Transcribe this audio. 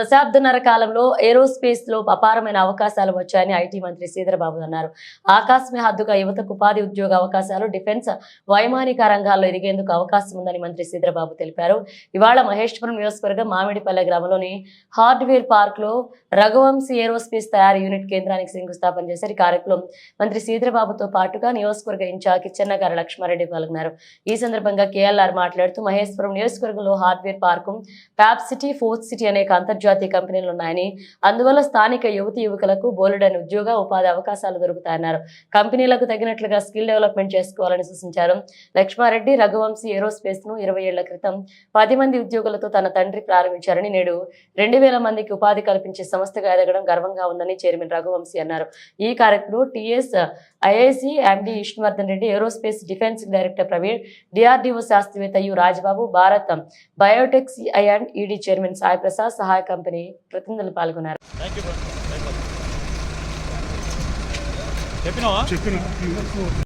దశాబ్దన్నర కాలంలో ఏరోస్పేస్లో అపారమైన అవకాశాలు వచ్చాయని ఐటీ మంత్రి శ్రీధరబాబు అన్నారు. ఆకాశమే హద్దుగా యువతకు ఉపాధి ఉద్యోగ అవకాశాలు డిఫెన్స్ వైమానిక రంగాల్లో ఎదిగేందుకు అవకాశం ఉందని మంత్రి శ్రీధరబాబు తెలిపారు. ఇవాళ మహేశ్వరం నియోజకవర్గం మామిడిపల్లె గ్రామంలోని హార్డ్వేర్ పార్క్లో రఘువంశీ ఏరోస్పేస్ తయారీ యూనిట్ కేంద్రానికి శంకుస్థాపన చేశారు. ఈ కార్యక్రమం మంత్రి శ్రీధరబాబుతో పాటుగా నియోజకవర్గ ఇన్ఛార్జ్ కిచ్చెన్నగారి లక్ష్మారెడ్డి పాల్గొన్నారు. ఈ సందర్భంగా కేఎల్ఆర్ మాట్లాడుతూ మహేశ్వరం నియోజకవర్గంలో హార్డ్వేర్ పార్కు ప్యాప్ సిటీ ఫోర్త్ సిటీ అనేక అంతర్జాతీయ కంపెనీలు ఉన్నాయని. అందువల్ల స్థానిక యువతి యువకులకు బోలెడని ఉద్యోగ ఉపాధి అవకాశాలు దొరుకుతాయన్నారు. కంపెనీలకు తగినట్లుగా స్కిల్ డెవలప్మెంట్ చేసుకోవాలని సూచించారు. లక్ష్మారెడ్డి రఘువంశీ ఏరోస్పేస్ను ఇరవై ఏళ్ళ క్రితం పది మంది ఉద్యోగులతో తన తండ్రి ప్రారంభించారని నేడు రెండు వేల మందికి ఉపాధి కల్పించే సంస్థగా ఎదగడం గర్వంగా ఉందని చైర్మన్ రఘువంశీ అన్నారు. ఈ కార్యక్రమంలో TS IIC MD Vishnuvardhan Reddy aerospace defence director Praveen DRDO శాస్త్రవేత్త U Rajababu Bharat. Biotech CI and ED chairman Sai Prasad సహాయ కంపెనీ ప్రతినిధులు పాల్గొన్నారు. చెప్పిన?